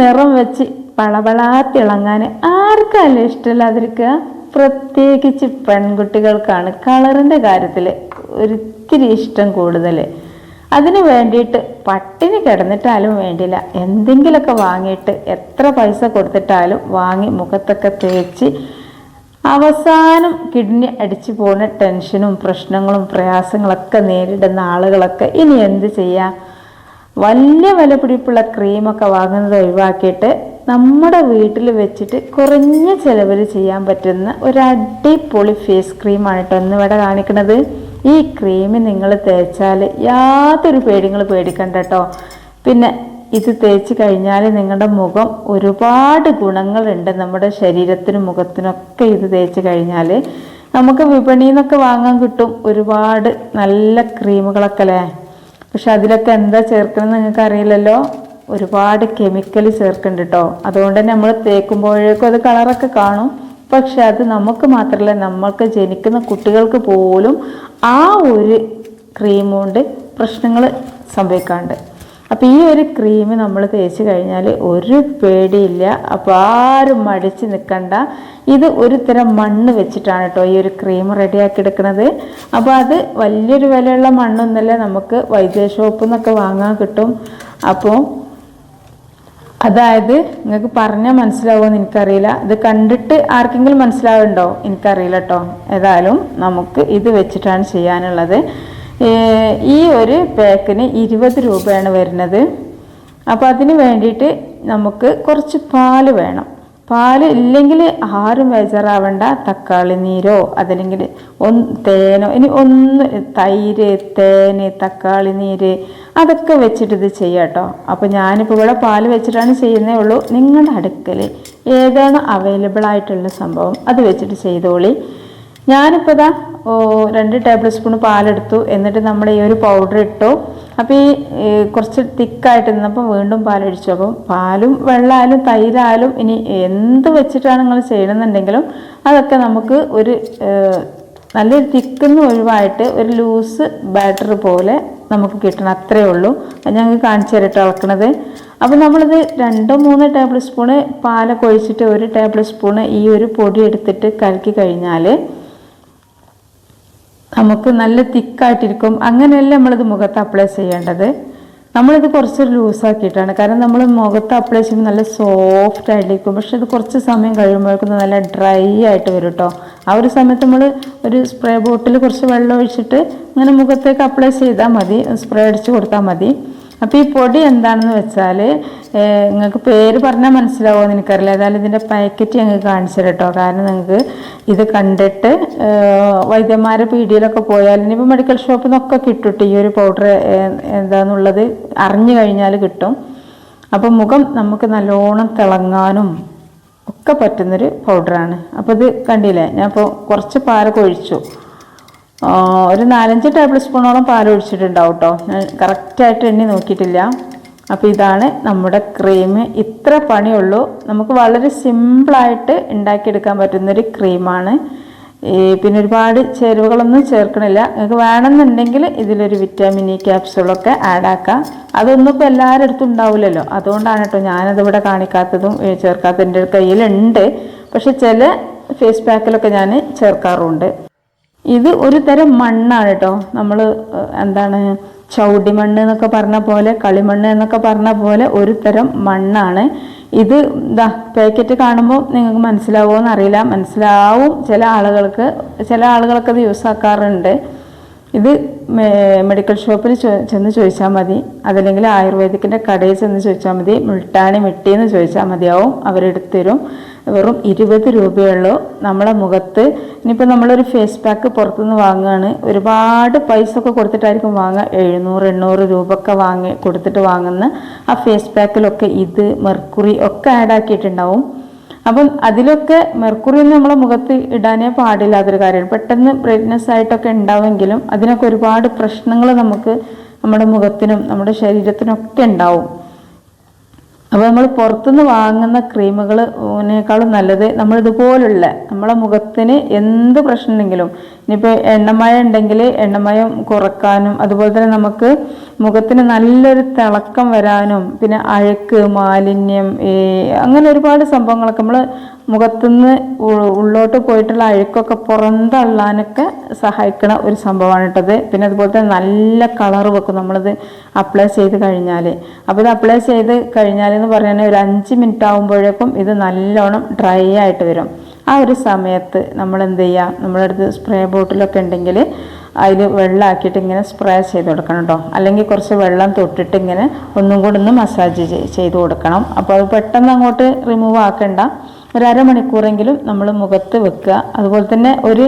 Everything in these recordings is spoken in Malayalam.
നിറം വെച്ച് പളപളാ തിളങ്ങാൻ ആർക്കല്ല ഇഷ്ടമില്ലാതിരിക്കുക? പ്രത്യേകിച്ച് പെൺകുട്ടികൾക്കാണ് കളറിന്റെ കാര്യത്തിൽ ഒരിത്തിരി ഇഷ്ടം കൂടുതൽ അതിന് വേണ്ടിയിട്ട് പട്ടിണി കിടന്നിട്ടാലും വേണ്ടില്ല എന്തെങ്കിലുമൊക്കെ വാങ്ങിയിട്ട് എത്ര പൈസ കൊടുത്തിട്ടാലും വാങ്ങി മുഖത്തൊക്കെ തേച്ച് അവസാനം കിഡ്നി അടിച്ചു പോകുന്ന ടെൻഷനും പ്രശ്നങ്ങളും പ്രയാസങ്ങളൊക്കെ നേരിടുന്ന ആളുകളൊക്കെ ഇനി എന്ത് ചെയ്യാം? വലിയ വില പിടിപ്പുള്ള ക്രീമൊക്കെ വാങ്ങുന്നത് ഒഴിവാക്കിയിട്ട് നമ്മുടെ വീട്ടിൽ വെച്ചിട്ട് കുറഞ്ഞ ചിലവിൽ ചെയ്യാൻ പറ്റുന്ന ഒരു അടിപൊളി ഫേസ് ക്രീമാണ് കേട്ടോ ഇന്ന് ഇവിടെ കാണിക്കുന്നത്. ഈ ക്രീം നിങ്ങൾ തേച്ചാൽ യാതൊരു പേടിങ്ങൾ പേടിക്കണ്ട കേട്ടോ. പിന്നെ ഇത് തേച്ച് കഴിഞ്ഞാൽ നിങ്ങളുടെ മുഖം ഒരുപാട് ഗുണങ്ങളുണ്ട്. നമ്മുടെ ശരീരത്തിനും മുഖത്തിനൊക്കെ ഇത് തേച്ച് കഴിഞ്ഞാൽ നമുക്ക് വിപണിയിൽ നിന്നൊക്കെ വാങ്ങാൻ കിട്ടും ഒരുപാട് നല്ല ക്രീമുകളൊക്കെ അല്ലേ? പക്ഷെ അതിലൊക്കെ എന്താ ചേർക്കണമെന്ന് നിങ്ങൾക്ക് അറിയില്ലല്ലോ ഒരുപാട് കെമിക്കൽ ചേർക്കുന്നുണ്ട് കേട്ടോ അതുകൊണ്ട് തന്നെ നമ്മൾ തേക്കുമ്പോഴേക്കും അത് കളറൊക്കെ കാണും. പക്ഷെ അത് നമുക്ക് മാത്രമല്ല നമ്മൾക്ക് ജനിക്കുന്ന കുട്ടികൾക്ക് പോലും ആ ഒരു ക്രീം കൊണ്ട് പ്രശ്നങ്ങൾ സംഭവിക്കാണ്ട്. അപ്പോൾ ഈ ഒരു ക്രീം നമ്മൾ തേച്ച് കഴിഞ്ഞാൽ ഒരു പേടിയില്ല. അപ്പോൾ ആരും മടിച്ച് നിൽക്കണ്ട ഇത് ഒരു തരം മണ്ണ് വെച്ചിട്ടാണ് കേട്ടോ ഈ ഒരു ക്രീം റെഡിയാക്കി എടുക്കുന്നത്. അപ്പോൾ അത് വലിയൊരു വിലയുള്ള മണ്ണൊന്നല്ല നമുക്ക് വൈദ്യ ഷോപ്പിൽ നിന്നൊക്കെ വാങ്ങാൻ കിട്ടും. അപ്പോൾ അതായത് നിങ്ങൾക്ക് പറഞ്ഞാൽ മനസ്സിലാവുമെന്ന് എനിക്കറിയില്ല. ഇത് കണ്ടിട്ട് ആർക്കെങ്കിലും മനസ്സിലാവുന്നുണ്ടോ എനിക്കറിയില്ല കേട്ടോ ഏതായാലും നമുക്ക് ഇത് വെച്ചിട്ടാണ് ചെയ്യാനുള്ളത്. ഈ ഒരു പാക്കിന് ഇരുപത് രൂപയാണ് വരുന്നത്. അപ്പോൾ അതിന് വേണ്ടിയിട്ട് നമുക്ക് കുറച്ച് പാൽ വേണം. പാൽ ഇല്ലെങ്കിൽ ആരും ബേജാറാവണ്ട. തക്കാളി നീരോ അതല്ലെങ്കിൽ ഒന്ന് തേനോ ഇനി ഒന്ന് തൈര് തേന് തക്കാളി നീര് അതൊക്കെ വെച്ചിട്ട് ഇത് ചെയ്യാം കേട്ടോ. അപ്പോൾ ഞാനിപ്പോൾ ഇവിടെ പാൽ വെച്ചിട്ടാണ് ചെയ്യുന്നേ ഉള്ളൂ. നിങ്ങളുടെ അടുക്കൽ ഏതാണ് അവൈലബിൾ ആയിട്ടുള്ള സംഭവം അത് വെച്ചിട്ട് ചെയ്തോളി. ഞാനിപ്പോൾ ഇതാ രണ്ട് ടേബിൾ സ്പൂൺ പാലെടുത്തു. എന്നിട്ട് നമ്മൾ ഈ ഒരു പൗഡർ ഇട്ടു. അപ്പോൾ ഈ കുറച്ച് തിക്കായിട്ട് നിന്നപ്പോൾ വീണ്ടും പാലൊഴിച്ചു. അപ്പം പാലും വെള്ളമായാലും തൈരായാലും ഇനി എന്ത് വെച്ചിട്ടാണ് നിങ്ങൾ ചെയ്യണമെന്നുണ്ടെങ്കിലും അതൊക്കെ നമുക്ക് ഒരു നല്ലൊരു തിക്കുന്ന ഒഴിവായിട്ട് ഒരു ലൂസ് ബാറ്റർ പോലെ നമുക്ക് കിട്ടണം. അത്രയേ ഉള്ളൂ. ഞങ്ങൾക്ക് കാണിച്ചു തരട്ടെ ഇളക്കണത് അപ്പോൾ നമ്മളിത് രണ്ടോ മൂന്നോ ടേബിൾ സ്പൂണ് പാലൊക്കെ ഒഴിച്ചിട്ട് ഒരു ടേബിൾ സ്പൂണ് ഈ ഒരു പൊടി എടുത്തിട്ട് കലക്കി കഴിഞ്ഞാൽ നമുക്ക് നല്ല തിക്കായിട്ടിരിക്കും. അങ്ങനെയല്ല നമ്മളിത് മുഖത്ത് അപ്ലൈ ചെയ്യേണ്ടത്? നമ്മളിത് കുറച്ച് ലൂസാക്കിയിട്ടാണ് കാരണം നമ്മൾ മുഖത്ത് അപ്ലൈ ചെയ്യുമ്പോൾ നല്ല സോഫ്റ്റ് ആയിട്ടിരിക്കും. പക്ഷെ ഇത് കുറച്ച് സമയം കഴിയുമ്പോഴേക്കും നല്ല ഡ്രൈ ആയിട്ട് വരും കേട്ടോ ആ ഒരു സമയത്ത് നമ്മൾ ഒരു സ്പ്രേ ബോട്ടിൽ കുറച്ച് വെള്ളം ഒഴിച്ചിട്ട് ഇങ്ങനെ മുഖത്തേക്ക് അപ്ലൈ ചെയ്താൽ മതി. സ്പ്രേ അടിച്ച് കൊടുത്താൽ മതി. അപ്പോൾ ഈ പൊടി എന്താണെന്ന് വെച്ചാൽ നിങ്ങൾക്ക് പേര് പറഞ്ഞാൽ മനസ്സിലാവുമെന്ന് എനിക്കറിയില്ല ഏതായാലും ഇതിന്റെ പാക്കറ്റ് ഞങ്ങൾക്ക് കാണിച്ചു കേട്ടോ കാരണം നിങ്ങൾക്ക് ഇത് കണ്ടിട്ട് വൈദ്യന്മാരെ പീടിയിലൊക്കെ പോയാൽ ഇനിയിപ്പോൾ മെഡിക്കൽ ഷോപ്പിൽ നിന്നൊക്കെ കിട്ടും ഈ ഒരു പൗഡർ എന്താണെന്നുള്ളത് അറിഞ്ഞു കഴിഞ്ഞാൽ കിട്ടും. അപ്പോൾ മുഖം നമുക്ക് നല്ലോണം തിളങ്ങാനും ഒക്കെ പറ്റുന്നൊരു പൗഡറാണ് അപ്പോൾ ഇത് കണ്ടില്ലേ? ഞാൻ ഇപ്പോൾ കുറച്ച് പാലൊക്കെ ഒഴിച്ചു. ഒരു നാലഞ്ച് ടേബിൾ സ്പൂണോളം പാൽ ഒഴിച്ചിട്ടുണ്ടാവും കേട്ടോ ഞാൻ കറക്റ്റായിട്ട് എണ്ണി നോക്കിയിട്ടില്ല. അപ്പോൾ ഇതാണ് നമ്മുടെ ക്രീം ഇത്ര പണിയുള്ളൂ. നമുക്ക് വളരെ സിമ്പിളായിട്ട് ഉണ്ടാക്കിയെടുക്കാൻ പറ്റുന്നൊരു ക്രീമാണ് പിന്നെ ഒരുപാട് ചേരുവകളൊന്നും ചേർക്കണില്ല. നിങ്ങൾക്ക് വേണമെന്നുണ്ടെങ്കിൽ ഇതിലൊരു വിറ്റാമിൻ ഇ ക്യാപ്സുളൊക്കെ ആഡ് ആക്കാം. അതൊന്നും ഇപ്പോൾ എല്ലാവരുടെ അടുത്തും ഉണ്ടാവില്ലല്ലോ. അതുകൊണ്ടാണ് കേട്ടോ ഞാനതിവിടെ കാണിക്കാത്തതും ചേർക്കാത്തതിന്റെ കയ്യിലുണ്ട്. പക്ഷെ ചില ഫേസ് പാക്കിലൊക്കെ ഞാൻ ചേർക്കാറുണ്ട്. ഇത് ഒരു തരം മണ്ണാണ് കേട്ടോ. നമ്മൾ എന്താണ് ചവിടി മണ്ണ് എന്നൊക്കെ പറഞ്ഞ പോലെ കളിമണ്ണ് എന്നൊക്കെ പറഞ്ഞ പോലെ ഒരു തരം മണ്ണാണ്. ഇത് ഇതാ പാക്കറ്റ് കാണുമ്പോൾ നിങ്ങൾക്ക് മനസ്സിലാവുമോ എന്നറിയില്ല. മനസ്സിലാവും ചില ആളുകൾക്ക് ചില ആളുകളൊക്കെ ഇത് യൂസ് ആക്കാറുണ്ട്. ഇത് മെഡിക്കൽ ഷോപ്പിൽ ചെന്ന് ചോദിച്ചാൽ മതി. അതല്ലെങ്കിൽ ആയുർവേദിക്കിന്റെ കടയിൽ ചെന്ന് ചോദിച്ചാൽ മതി. മുൾട്ടാണി മിട്ടി എന്ന് ചോദിച്ചാൽ മതിയാവും. അവരെടുത്തു തരും. വെറും ഇരുപത് രൂപയുള്ളൂ നമ്മളെ മുഖത്ത് ഇനിയിപ്പോൾ നമ്മളൊരു ഫേസ് പാക്ക് പുറത്തുനിന്ന് വാങ്ങുകയാണ്. ഒരുപാട് പൈസ ഒക്കെ കൊടുത്തിട്ടായിരിക്കും വാങ്ങുക. എഴുന്നൂറ് എണ്ണൂറ് രൂപ ഒക്കെ വാങ്ങി കൊടുത്തിട്ട് വാങ്ങുന്ന ആ ഫേസ് പാക്കിലൊക്കെ ഇത് മെർക്കുറി ഒക്കെ ആഡ് ആക്കിയിട്ടുണ്ടാവും. അപ്പം അതിലൊക്കെ മെർക്കുറി ഒന്നും നമ്മളെ മുഖത്ത് ഇടാനേ പാടില്ലാത്തൊരു കാര്യമാണ്. പെട്ടെന്ന് ബ്രൈറ്റ്നെസ് ആയിട്ടൊക്കെ ഉണ്ടാവുമെങ്കിലും അതിനൊക്കെ ഒരുപാട് പ്രശ്നങ്ങൾ നമുക്ക് നമ്മുടെ മുഖത്തിനും നമ്മുടെ ശരീരത്തിനൊക്കെ ഉണ്ടാവും. അപ്പോൾ നമ്മൾ പുറത്തുനിന്ന് വാങ്ങുന്ന ക്രീമുകളേക്കാളും നല്ലത് നമ്മൾ ഇതുപോലുള്ള നമ്മളെ മുഖത്തിന് എന്ത് പ്രശ്നം ഉണ്ടെങ്കിലും ഇനിയിപ്പോൾ എണ്ണമയം ഉണ്ടെങ്കിൽ എണ്ണമയം കുറക്കാനും അതുപോലെ തന്നെ നമുക്ക് മുഖത്തിന് നല്ലൊരു തിളക്കം വരാനും പിന്നെ അഴുക്ക് മാലിന്യം അങ്ങനെ ഒരുപാട് സംഭവങ്ങളൊക്കെ നമ്മൾ മുഖത്തുനിന്ന് ഉള്ളോട്ട് പോയിട്ടുള്ള അഴുക്കൊക്കെ പുറന്തള്ളാനൊക്കെ സഹായിക്കുന്ന ഒരു സംഭവമാണ് കേട്ടത് പിന്നെ അതുപോലെ തന്നെ നല്ല കളർ വെക്കും നമ്മളിത് അപ്ലൈ ചെയ്ത് കഴിഞ്ഞാൽ അപ്പോൾ ഇത് അപ്ലൈ ചെയ്ത് കഴിഞ്ഞാൽ എന്ന് പറഞ്ഞാൽ ഒരു അഞ്ച് മിനിറ്റ് ആകുമ്പോഴേക്കും ഇത് നല്ലോണം ഡ്രൈ ആയിട്ട് വരും. ആ ഒരു സമയത്ത് നമ്മൾ എന്ത് ചെയ്യുക നമ്മുടെ അടുത്ത് സ്പ്രേ ബോട്ടിലൊക്കെ ഉണ്ടെങ്കിൽ അതിൽ വെള്ളമാക്കിയിട്ട് ഇങ്ങനെ സ്പ്രേ ചെയ്ത് കൊടുക്കണം കേട്ടോ അല്ലെങ്കിൽ കുറച്ച് വെള്ളം തൊട്ടിട്ട് ഇങ്ങനെ ഒന്നും കൂടി ഒന്ന് മസാജ് ചെയ്ത് കൊടുക്കണം. അപ്പോൾ അത് പെട്ടെന്ന് അങ്ങോട്ട് റിമൂവ് ആക്കണ്ട. ഒരു അരമണിക്കൂറെങ്കിലും നമ്മൾ മുഖത്ത് വെക്കുക. അതുപോലെ തന്നെ ഒരു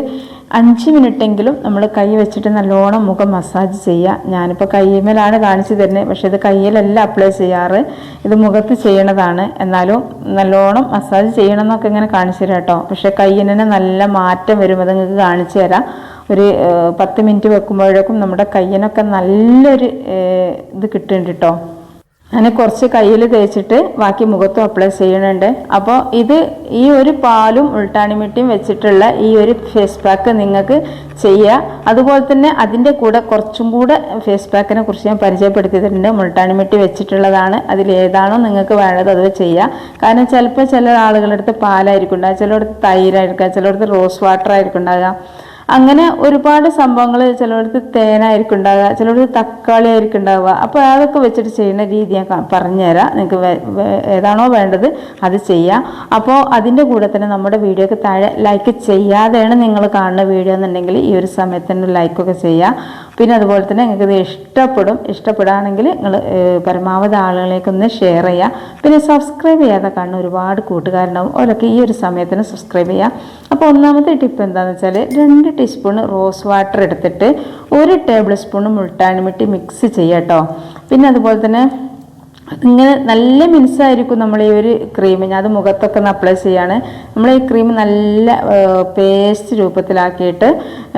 അഞ്ച് മിനിറ്റെങ്കിലും നമ്മൾ കൈ വെച്ചിട്ട് നല്ലോണം മുഖം മസാജ് ചെയ്യുക ഞാനിപ്പോൾ കയ്യുമേലാണ് കാണിച്ചു തരുന്നത്. പക്ഷേ ഇത് കയ്യിലല്ല അപ്ലൈ ചെയ്യാറ്. ഇത് മുഖത്ത് ചെയ്യണതാണ്. എന്നാലും നല്ലോണം മസാജ് ചെയ്യണം എന്നൊക്കെ ഇങ്ങനെ കാണിച്ചു തരാം കേട്ടോ. പക്ഷേ കയ്യിനെ നല്ല മാറ്റം വരും. അത് നിങ്ങൾക്ക് കാണിച്ചു തരാം. ഒരു പത്ത് മിനിറ്റ് വെക്കുമ്പോഴേക്കും നമ്മുടെ കയ്യിനൊക്കെ നല്ലൊരു ഇത് കിട്ടുന്നുണ്ട് കേട്ടോ. അങ്ങനെ കുറച്ച് കയ്യിൽ തേച്ചിട്ട് ബാക്കി മുഖത്തും അപ്ലൈ ചെയ്യണുണ്ട്. അപ്പോൾ ഇത് ഈ ഒരു പാലും ഉൾട്ടാണിമിട്ടിയും വെച്ചിട്ടുള്ള ഈ ഒരു ഫേസ് പാക്ക് നിങ്ങൾക്ക് ചെയ്യുക അതുപോലെ തന്നെ അതിന്റെ കൂടെ കുറച്ചും കൂടെ ഫേസ് പാക്കിനെ കുറിച്ച് ഞാൻ പരിചയപ്പെടുത്തിയിട്ടുണ്ട്. മുൾട്ടാണിമിട്ടി വെച്ചിട്ടുള്ളതാണ്. അതിൽ ഏതാണോ നിങ്ങൾക്ക് വേണ്ടത് അത് ചെയ്യുക കാരണം ചിലപ്പോൾ ചില ആളുകളുടെ അടുത്ത് പാലായിരിക്കും ഉണ്ടാകുക ചിലയിടത്ത് തൈരായിരിക്കുക ചിലയിടത്ത് റോസ് വാട്ടർ ആയിരിക്കും ഉണ്ടാകുക അങ്ങനെ ഒരുപാട് സംഭവങ്ങൾ ചിലയിടത്ത് തേനായിരിക്കും ഉണ്ടാവുക ചിലയിടത്ത് തക്കാളി ആയിരിക്കും ഉണ്ടാവുക. അപ്പോൾ അതൊക്കെ വെച്ചിട്ട് ചെയ്യുന്ന രീതി ഞാൻ പറഞ്ഞുതരാം. നിങ്ങൾക്ക് ഏതാണോ വേണ്ടത് അത് ചെയ്യാം. അപ്പോൾ അതിന്റെ കൂടെ തന്നെ നമ്മുടെ വീഡിയോക്ക് താഴെ ലൈക്ക് ചെയ്യാതെയാണ് നിങ്ങൾ കാണുന്ന വീഡിയോ എന്നുണ്ടെങ്കിൽ ഈ ഒരു സമയത്ത് തന്നെ ലൈക്കൊക്കെ ചെയ്യുക പിന്നെ അതുപോലെ തന്നെ നിങ്ങൾക്ക് ഇത് ഇഷ്ടപ്പെടും ഇഷ്ടപ്പെടുകയാണെങ്കിൽ നിങ്ങൾ പരമാവധി ആളുകളിലേക്ക് ഒന്ന് ഷെയർ ചെയ്യുക. പിന്നെ സബ്സ്ക്രൈബ് ചെയ്യാതെ കാണുന്ന ഒരുപാട് കൂട്ടുകാരുണ്ടാവും. അവരൊക്കെ ഈ ഒരു സമയത്തിന് സബ്സ്ക്രൈബ് ചെയ്യുക. അപ്പോൾ ഒന്നാമത്തെ ടിപ്പ് എന്താണെന്ന് വെച്ചാൽ രണ്ട് ടീസ്പൂൺ റോസ് വാട്ടർ എടുത്തിട്ട് ഒരു ടേബിൾ സ്പൂൺ മുൾട്ടാണിമിട്ടി മിക്സ് ചെയ്യാം കേട്ടോ പിന്നെ അതുപോലെ തന്നെ ഇങ്ങനെ നല്ല മിനുസായിരിക്കും നമ്മൾ ഈ ഒരു ക്രീം ഞാൻ അത് മുഖത്തൊക്കെ ഒന്ന് അപ്ലൈ ചെയ്യാണ്. നമ്മൾ ഈ ക്രീം നല്ല പേസ്റ്റ് രൂപത്തിലാക്കിയിട്ട്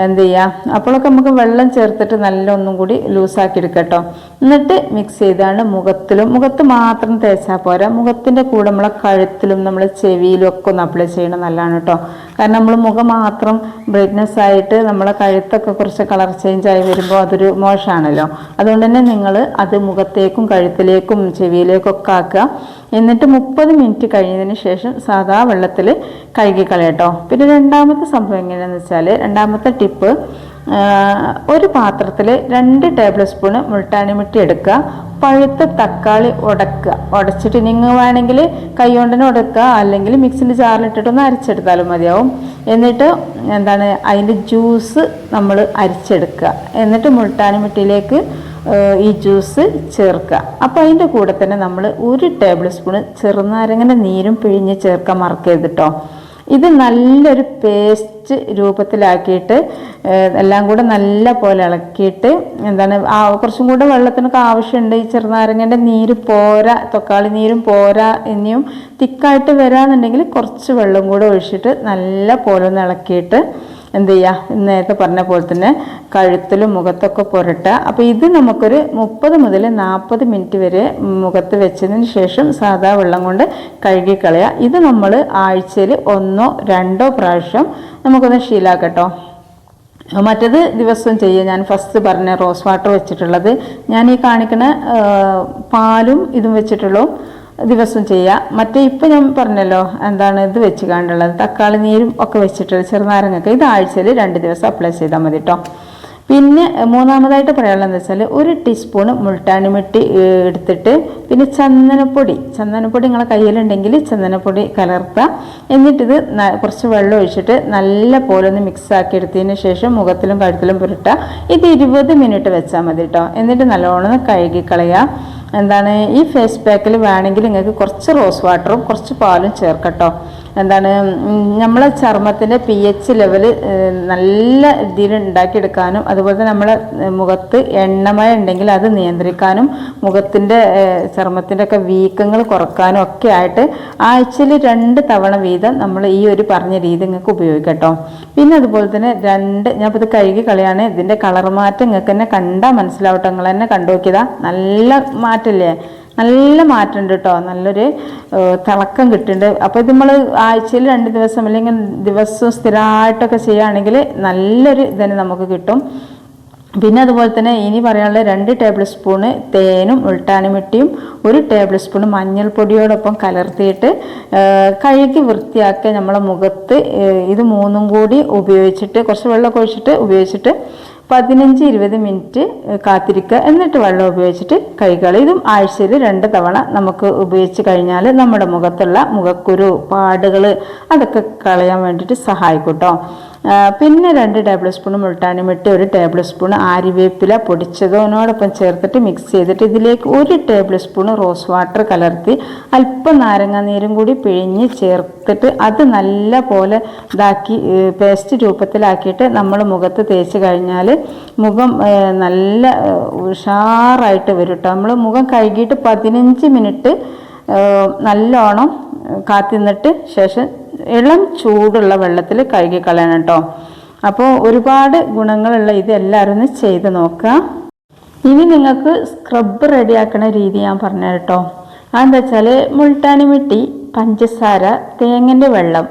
എന്ത് ചെയ്യുക അപ്പോഴൊക്കെ നമുക്ക് വെള്ളം ചേർത്തിട്ട് നല്ല ഒന്നും കൂടി ലൂസാക്കി എടുക്കട്ടോ. എന്നിട്ട് മിക്സ് ചെയ്താണ് മുഖത്തിലും. മുഖത്ത് മാത്രം തേച്ചാൽ പോരാ. മുഖത്തിന്റെ കൂടെ നമ്മളെ കഴുത്തിലും നമ്മളെ ചെവിയിലും ഒക്കെ ഒന്ന് അപ്ലൈ ചെയ്യണം. നല്ലതാണ് കേട്ടോ കാരണം നമ്മൾ മുഖം മാത്രം ബ്രൈറ്റ്നസ് ആയിട്ട് നമ്മളെ കഴുത്തൊക്കെ കുറച്ച് കളർ ചേഞ്ച് ആയി വരുമ്പോൾ അതൊരു മോശമാണല്ലോ അതുകൊണ്ട് തന്നെ നിങ്ങൾ അത് മുഖത്തേക്കും കഴുത്തിലേക്കും ചെവിയിലേക്കൊക്കെ ആക്കുക. എന്നിട്ട് മുപ്പത് മിനിറ്റ് കഴിഞ്ഞതിന് ശേഷം സാധാ വെള്ളത്തിൽ കഴുകിക്കളയട്ടോ പിന്നെ രണ്ടാമത്തെ സംഭവം എങ്ങനെയാണെന്ന് വെച്ചാൽ രണ്ടാമത്തെ ടിപ്പ് ഒരു പാത്രത്തിൽ രണ്ട് ടേബിൾ സ്പൂണ് മുൾട്ടാനിമിട്ടി എടുക്കുക. പഴുത്ത തക്കാളി ഉടക്കുക. ഉടച്ചിട്ട് നിങ്ങൾ വേണമെങ്കിൽ കൈ കൊണ്ടിനെ ഉടക്കുക. അല്ലെങ്കിൽ മിക്സിന്റെ ജാറിലിട്ടിട്ടൊന്ന് അരച്ചെടുത്താലും മതിയാവും. എന്നിട്ട് എന്താണ് അതിന്റെ ജ്യൂസ് നമ്മൾ അരിച്ചെടുക്കുക. എന്നിട്ട് മുൾട്ടാനിമിട്ടിയിലേക്ക് ഈ ജ്യൂസ് ചേർക്കുക. അപ്പോൾ അതിന്റെ കൂടെ തന്നെ നമ്മൾ ഒരു ടേബിൾ സ്പൂൺ ചെറുനാരങ്ങന്റെ നീരും പിഴിഞ്ഞ് ചേർക്കാൻ മറക്കരുത് കേട്ടോ ഇത് നല്ലൊരു പേസ്റ്റ് രൂപത്തിലാക്കിയിട്ട് എല്ലാം കൂടെ നല്ല പോലെ ഇളക്കിയിട്ട് എന്താണ് ആ കുറച്ചും കൂടെ വെള്ളത്തിനൊക്കെ ആവശ്യമുണ്ട്. ഈ ചെറുനാരങ്ങന്റെ നീര് പോരാ തക്കാളി നീരും പോരാ ഇനിയും തിക്കായിട്ട് വരാന്നുണ്ടെങ്കിൽ കുറച്ച് വെള്ളം കൂടെ ഒഴിച്ചിട്ട് നല്ല പോലെ ഒന്ന് ഇളക്കിയിട്ട് എന്ത് ചെയ്യുക നേരത്തെ പറഞ്ഞ പോലെ തന്നെ കഴുത്തിലും മുഖത്തൊക്കെ പുരട്ടുക. അപ്പോൾ ഇത് നമുക്കൊരു മുപ്പത് മുതൽ നാൽപ്പത് മിനിറ്റ് വരെ മുഖത്ത് വെച്ചതിന് ശേഷം സാധാ വെള്ളം കൊണ്ട് കഴുകിക്കളയുക ഇത് നമ്മൾ ആഴ്ചയിൽ ഒന്നോ രണ്ടോ പ്രാവശ്യം നമുക്കൊന്ന് ശീലാക്കട്ടോ. മറ്റത് ദിവസം ചെയ്യുക ഞാൻ ഫസ്റ്റ് പറഞ്ഞ റോസ് വാട്ടർ വെച്ചിട്ടുള്ളത്. ഞാൻ ഈ കാണിക്കുന്ന പാലും ഇതും വെച്ചിട്ടുള്ളൂ. ദിവസം ചെയ്യുക മറ്റേ ഇപ്പം ഞാൻ പറഞ്ഞല്ലോ എന്താണ് ഇത് വെച്ച് കണ്ടുള്ളത് തക്കാളി നീരും ഒക്കെ വെച്ചിട്ട് ചെറുനാരങ്ങൊക്കെ ഇത് ആഴ്ചയിൽ രണ്ട് ദിവസം അപ്ലൈ ചെയ്താൽ മതി കേട്ടോ പിന്നെ മൂന്നാമതായിട്ട് പറയാനുള്ളതെന്ന് വെച്ചാൽ ഒരു ടീസ്പൂൺ മുൾട്ടാണി മിട്ടി എടുത്തിട്ട് പിന്നെ ചന്ദനപ്പൊടി. ചന്ദനപ്പൊടി നിങ്ങളെ കയ്യിലുണ്ടെങ്കിൽ ചന്ദനപ്പൊടി കലർത്തുക എന്നിട്ടിത് കുറച്ച് വെള്ളം ഒഴിച്ചിട്ട് നല്ല പോലെ ഒന്ന് മിക്സ് ആക്കി എടുത്തതിന് ശേഷം മുഖത്തിലും കഴുത്തിലും പുരട്ടുക ഇത് ഇരുപത് മിനിറ്റ് വെച്ചാൽ മതി കേട്ടോ എന്നിട്ട് നല്ലോണം കഴുകിക്കളയുക എന്താണ് ഈ ഫേസ് പാക്കിൽ വേണമെങ്കിൽ നിങ്ങൾക്ക് കുറച്ച് റോസ് വാട്ടറും കുറച്ച് പാലും ചേർക്കട്ടോ. എന്താണ് നമ്മളെ ചർമ്മത്തിന്റെ പി എച്ച് ലെവൽ നല്ല രീതിയിൽ ഉണ്ടാക്കിയെടുക്കാനും അതുപോലെ തന്നെ നമ്മളെ മുഖത്ത് എണ്ണമയ ഉണ്ടെങ്കിൽ അത് നിയന്ത്രിക്കാനും മുഖത്തിന്റെ ചർമ്മത്തിന്റെ ഒക്കെ വീക്കങ്ങൾ കുറക്കാനും ഒക്കെ ആയിട്ട് ആഴ്ചയിൽ രണ്ട് തവണ വീതം നമ്മൾ ഈ ഒരു പറഞ്ഞ രീതി നിങ്ങൾക്ക് ഉപയോഗിക്കട്ടോ പിന്നെ അതുപോലെ തന്നെ രണ്ട് ഞാൻ ഇത് കഴുകി കളിയാണ് ഇതിന്റെ കളർ മാറ്റം നിങ്ങൾക്ക് തന്നെ കണ്ടാൽ മനസ്സിലാവട്ടെ നിങ്ങൾ തന്നെ കണ്ടു നോക്കിയതാ നല്ല മാറ്റമില്ലേ നല്ല മാറ്റമുണ്ട് കേട്ടോ നല്ലൊരു തിളക്കം കിട്ടുന്നുണ്ട് അപ്പോൾ ഇത് നമ്മൾ ആഴ്ചയിൽ രണ്ട് ദിവസം അല്ലെങ്കിൽ ദിവസവും സ്ഥിരമായിട്ടൊക്കെ ചെയ്യുകയാണെങ്കിൽ നല്ലൊരു ഇതിന് നമുക്ക് കിട്ടും. പിന്നെ അതുപോലെ തന്നെ ഇനി പറയാനുള്ള രണ്ട് ടേബിൾ സ്പൂണ് തേനും ഉൾട്ടാനിമിട്ടിയും ഒരു ടേബിൾ സ്പൂൺ മഞ്ഞൾപ്പൊടിയോടൊപ്പം കലർത്തിയിട്ട് കഴുകി വൃത്തിയാക്കി നമ്മളെ മുഖത്ത് ഇത് മൂന്നും കൂടി ഉപയോഗിച്ചിട്ട് കുറച്ച് വെള്ളമൊക്കെ ഒഴിച്ചിട്ട് ഉപയോഗിച്ചിട്ട് പതിനഞ്ച് ഇരുപത് മിനിറ്റ് കാത്തിരിക്കുക. എന്നിട്ട് വെള്ളം ഉപയോഗിച്ചിട്ട് കൈകൾ ഇതും ആഴ്ചയിൽ രണ്ട് തവണ നമുക്ക് ഉപയോഗിച്ച് കഴിഞ്ഞാൽ നമ്മുടെ മുഖത്തുള്ള മുഖക്കുരു പാടുകൾ അതൊക്കെ കളയാൻ വേണ്ടിയിട്ട് സഹായിക്കും കേട്ടോ പിന്നെ രണ്ട് ടേബിൾ സ്പൂൺ മുൾട്ടാനും ഇട്ട് ഒരു ടേബിൾ സ്പൂൺ ആരിവേപ്പില പൊടിച്ചതോനോടൊപ്പം ചേർത്തിട്ട് മിക്സ് ചെയ്തിട്ട് ഇതിലേക്ക് ഒരു ടേബിൾ സ്പൂൺ റോസ് വാട്ടർ കലർത്തി അല്പം നാരങ്ങ നീരും കൂടി പിഴിഞ്ഞ് ചേർത്തിട്ട് അത് നല്ല പോലെ ഇതാക്കി പേസ്റ്റ് രൂപത്തിലാക്കിയിട്ട് നമ്മൾ മുഖത്ത് തേച്ച് കഴിഞ്ഞാൽ മുഖം നല്ല ഉഷാറായിട്ട് വരും കേട്ടോ നമ്മൾ മുഖം കഴുകിയിട്ട് പതിനഞ്ച് മിനിറ്റ് നല്ലോണം കാത്തിന്നിട്ട് ശേഷം ഇളം ചൂടുള്ള വെള്ളത്തിൽ കഴുകി കളയണം കേട്ടോ അപ്പോൾ ഒരുപാട് ഗുണങ്ങളുള്ള ഇത് എല്ലാവരും ഒന്ന് ചെയ്ത് നോക്കുക. ഇനി നിങ്ങൾക്ക് സ്ക്രബ് റെഡിയാക്കണ രീതി ഞാൻ പറഞ്ഞു കേട്ടോ അതെന്താ വെച്ചാൽ മുൾട്ടാനി മിട്ടി പഞ്ചസാര തേങ്ങന്റെ വെള്ളം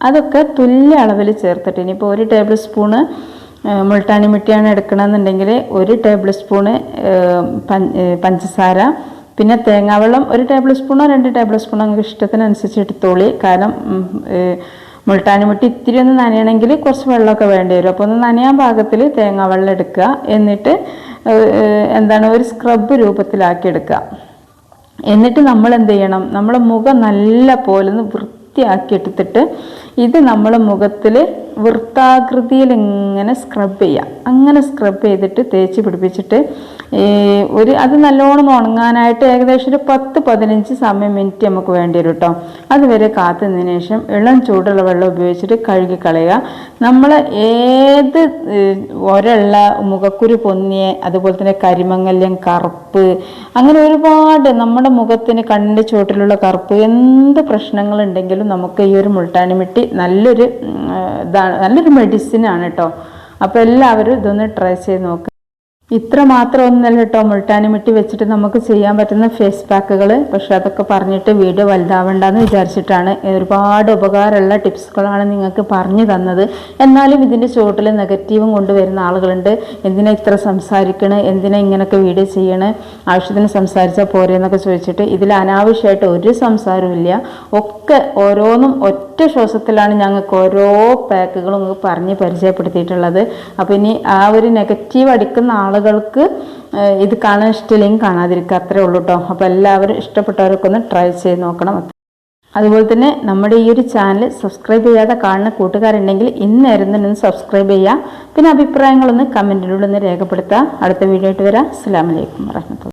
അതൊക്കെ തുല്യ അളവിൽ ചേർത്തിട്ട് ഇനിയിപ്പോൾ ഒരു ടേബിൾ സ്പൂണ് മുൾട്ടാനി മിട്ടിയാണ് എടുക്കണമെന്നുണ്ടെങ്കിൽ ഒരു ടേബിൾ സ്പൂണ് പഞ്ചസാര പിന്നെ തേങ്ങാവെള്ളം ഒരു ടേബിൾ സ്പൂണോ രണ്ട് ടേബിൾ സ്പൂണോ നിങ്ങൾക്ക് ഇഷ്ടത്തിനനുസരിച്ച് എടുത്തോളി. കാരണം മുൾട്ടാനുമുട്ടി ഇത്തിരി ഒന്ന് നനയണമെങ്കിൽ കുറച്ച് വെള്ളമൊക്കെ വേണ്ടി വരും. അപ്പോൾ ഒന്ന് നനയാൻ പാകത്തിൽ തേങ്ങാവെള്ളം എടുക്കുക. എന്നിട്ട് എന്താണ് ഒരു സ്ക്രബ് രൂപത്തിലാക്കി എടുക്കുക. എന്നിട്ട് നമ്മൾ എന്ത് ചെയ്യണം? നമ്മുടെ മുഖം നല്ല പോലെ ഒന്ന് വൃത്തിയാക്കി എടുത്തിട്ട് ഇത് നമ്മളെ മുഖത്തിൽ വൃത്താകൃതിയിൽ ഇങ്ങനെ സ്ക്രബ് ചെയ്യുക അങ്ങനെ സ്ക്രബ് ചെയ്തിട്ട് തേച്ച് പിടിപ്പിച്ചിട്ട് ഒരു അത് നല്ലോണം ഉണങ്ങാനായിട്ട് ഏകദേശം ഒരു പത്ത് പതിനഞ്ച് സമയം മിനിറ്റ് നമുക്ക് വേണ്ടി വരും കേട്ടോ അതുവരെ കാത്തുനിന്നതിന് ശേഷം ഇളം ചൂടുള്ള വെള്ളം ഉപയോഗിച്ചിട്ട് കഴുകി കളയുക. നമ്മൾ ഏത് ഒരള്ള മുഖക്കുരു പൊന്നിയ അതുപോലെ തന്നെ കരിമങ്ങല്യം കറുപ്പ് അങ്ങനെ ഒരുപാട് നമ്മുടെ മുഖത്തിന് കണ്ണിന്റെ ചുവട്ടിലുള്ള കറുപ്പ് എന്ത് പ്രശ്നങ്ങളുണ്ടെങ്കിലും നമുക്ക് ഈ ഒരു മുൾട്ടാനി മിട്ടി നല്ലൊരു ഇതാണ് നല്ലൊരു മെഡിസിനാണ് കേട്ടോ അപ്പോൾ എല്ലാവരും ഇതൊന്ന് ട്രൈ ചെയ്ത് നോക്കുക ഇത്ര മാത്രം ഒന്നല്ല കേട്ടോ മുൾട്ടാനിമിട്ടി വെച്ചിട്ട് നമുക്ക് ചെയ്യാൻ പറ്റുന്ന ഫേസ് പാക്കുകൾ പക്ഷെ അതൊക്കെ പറഞ്ഞിട്ട് വീഡിയോ വലുതാവണ്ടെന്ന് വിചാരിച്ചിട്ടാണ്. ഒരുപാട് ഉപകാരമുള്ള ടിപ്സുകളാണ് നിങ്ങൾക്ക് പറഞ്ഞു തന്നത്. എന്നാലും ഇതിന്റെ ചുവട്ടിൽ നെഗറ്റീവും കൊണ്ടുവരുന്ന ആളുകളുണ്ട്. എന്തിനാ ഇത്ര സംസാരിക്കണേ? എന്തിനാ ഇങ്ങനെയൊക്കെ വീഡിയോ ചെയ്യണേ? ആവശ്യത്തിന് സംസാരിച്ചാൽ പോരെ എന്നൊക്കെ ചോദിച്ചിട്ട് ഇതിൽ അനാവശ്യമായിട്ട് ഒരു സംസാരവും ഒക്കെ ഓരോന്നും ഒറ്റ ശ്വാസത്തിലാണ് ഞങ്ങൾക്ക് ഓരോ പാക്കുകളും പറഞ്ഞ് പരിചയപ്പെടുത്തിയിട്ടുള്ളത്. അപ്പോൾ ഇനി ആ ഒരു നെഗറ്റീവ് അടിക്കുന്ന ആളുകൾക്ക് ഇത് കാണാൻ ഇഷ്ടമില്ലെങ്കിൽ കാണാതിരിക്കുക. അത്രേ ഉള്ളൂ കേട്ടോ അപ്പോൾ എല്ലാവരും ഇഷ്ടപ്പെട്ടവരൊക്കെ ഒന്ന് ട്രൈ ചെയ്ത് നോക്കണം. അതുപോലെ തന്നെ നമ്മുടെ ഈ ഒരു ചാനൽ സബ്സ്ക്രൈബ് ചെയ്യാതെ കാണുന്ന കൂട്ടുകാരുണ്ടെങ്കിൽ ഇന്നായിരുന്നു ഒന്ന് സബ്സ്ക്രൈബ് ചെയ്യുക. പിന്നെ അഭിപ്രായങ്ങളൊന്ന് കമന്റിലൂടെ ഒന്ന് രേഖപ്പെടുത്തുക. അടുത്ത വീഡിയോ ആയിട്ട് വരാം. അസ്സാം വലൈക്കും വാഹമത്തുള്ള